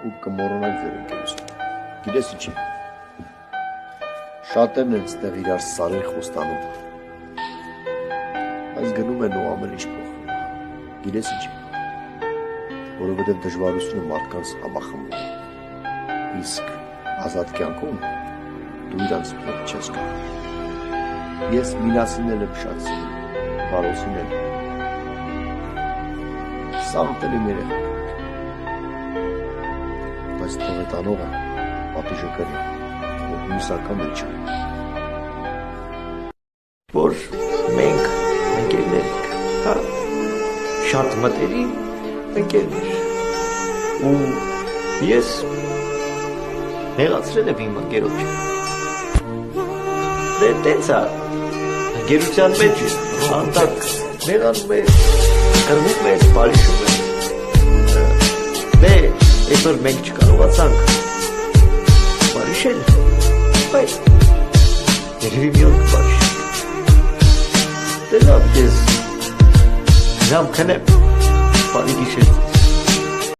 ու կմոռանաք ձեր ընկերությունը։ Գիտես ինչի։ Շատերն են ստեղ իրար սարին խոստանում։ Այս գնում են ու ամեն ինչ փոխվում։ Գիտես ինչի։ Որովհետև դժվարությունը մարդկանց համախմբում է։ Իսկ ազատ կյանքում դու իրանց պետք չես կարող։ Ես մինասին եմ շատ սիրում, բարոսին եմ։ Սա մտելի մեր է։ Բայց թող այդ անողը պատիժը կրի, որ մյուս անգամ էլ չա։ որ մենք ընկերներ ենք, հա, շատ մտերի ընկերներ։ Ու ես նեղացրել եմ իմ ընկերոջը։ Դե տենց է, ընկերության մեջ հանդակ նեղանում է, կրվում է, բարիշում է։ Sır Belçikalı vatank. Barışalım. Bay. Derivim yok barış. Ne yapacağız? Zam kanem. Barışalım.